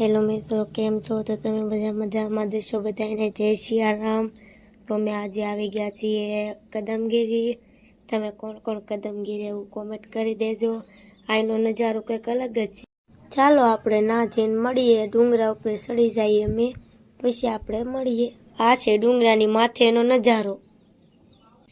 Hello મિત્રો, કેમ છો? તો તમે બધા મજામાં દેશો બધાને જય સિયારામ તો અમે આજે આવી ગયા છીએ કદમગીરી. તમે કોણ કોણ કદમગીરી એવું કોમેન્ટ કરી દેજો. આઈનો નજારો કંઈક અલગ જ છે. ચાલો આપણે ના જઈને મળીએ. ડુંગરા ઉપર ચડી જઈએ અમે. પછી આપણે મળીએ. આ છે ડુંગરાની માથેનો નજારો.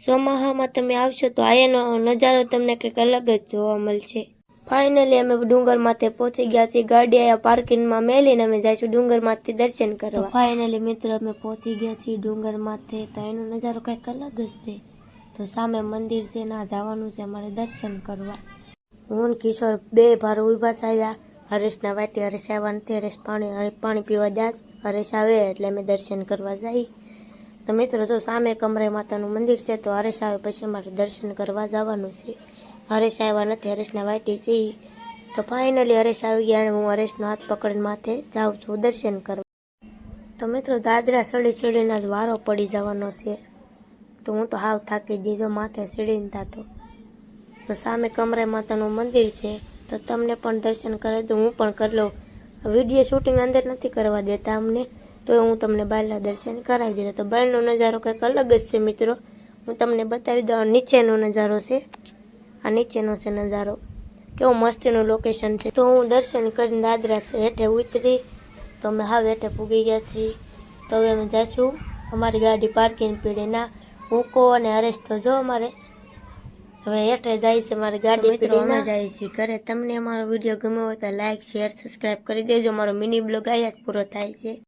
ચોમાહામાં તમે આવશો તો આ એનો નજારો તમને કંઈક અલગ જ જોવા મળશે. ફાઇનલી અમે ડુંગર માથે પહોંચી ગયા છીએ. ગાડી અહીંયા પાર્કિંગમાં. મેલીને અમે જઈશું ડુંગર માથે દર્શન કરવા. ફાઇનલી મિત્રો અમે પહોંચી ગયા છીએ ડુંગર માથે. તો એનો નજારો કંઈક અલગ જ છે. તો સામે મંદિર છે ના જવાનું છે અમારે દર્શન કરવા. હું ને કિશોર બે ભાર ઊભા થયા હરેશના વાટી હરેશ આવ્યા નથી હરેશ પાણી હરેશ પાણી પીવા જાશ હરેશ આવે એટલે અમે દર્શન કરવા જઈએ તો મિત્રો જો સામે કમરે માતાનું મંદિર છે તો હરેશ આવે પછી અમારે દર્શન કરવા જવાનું છે. હરેશ આવ્યા નથી. હરેશના વાટી સી તો ફાઇનલી હરેશ આવી ગયા અને હું હરેશનો હાથ પકડીને માથે જાઉં છું દર્શન કરવા. તો મિત્રો, દાદરા સડી સીડીના જ વારો પડી જવાનો છે. તો હું તો હાવ થાકી જીજો માથે સીડીને થતો. તો સામે કમરે માતાનું મંદિર છે. તો તમને પણ દર્શન કરે તો હું પણ કરી લઉં. વીડિયો શૂટિંગ અંદર નથી કરવા દેતા અમને. તો હું તમને બાયલા દર્શન કરાવી દેતા. તો બાયલનો નજારો કંઈક અલગ જ છે મિત્રો. હું તમને બતાવી દઉં. નીચેનો નજારો છે. આ નીચેનો છે નજારો. કેવો મસ્તીનું લોકેશન છે. તો હું દર્શન કરીને દાદરા હેઠે ઉતરી. તો અમે હાવ હેઠે પૂગી ગયા છીએ. તો હવે અમે જઈશું અમારી ગાડી પાર્કિંગ પીડી ના હુકો અને હરેશ તો જો અમારે. હવે હેઠે જાય છે મારી ગાડી પીડી ના જાય છે ઘરે. તમને અમારો વીડિયો ગમ્યો હોય તો લાઇક શેર સબસ્ક્રાઈબ કરી દેજો. મારો મિની બ્લોગ અહીંયા જ પૂરો થાય છે.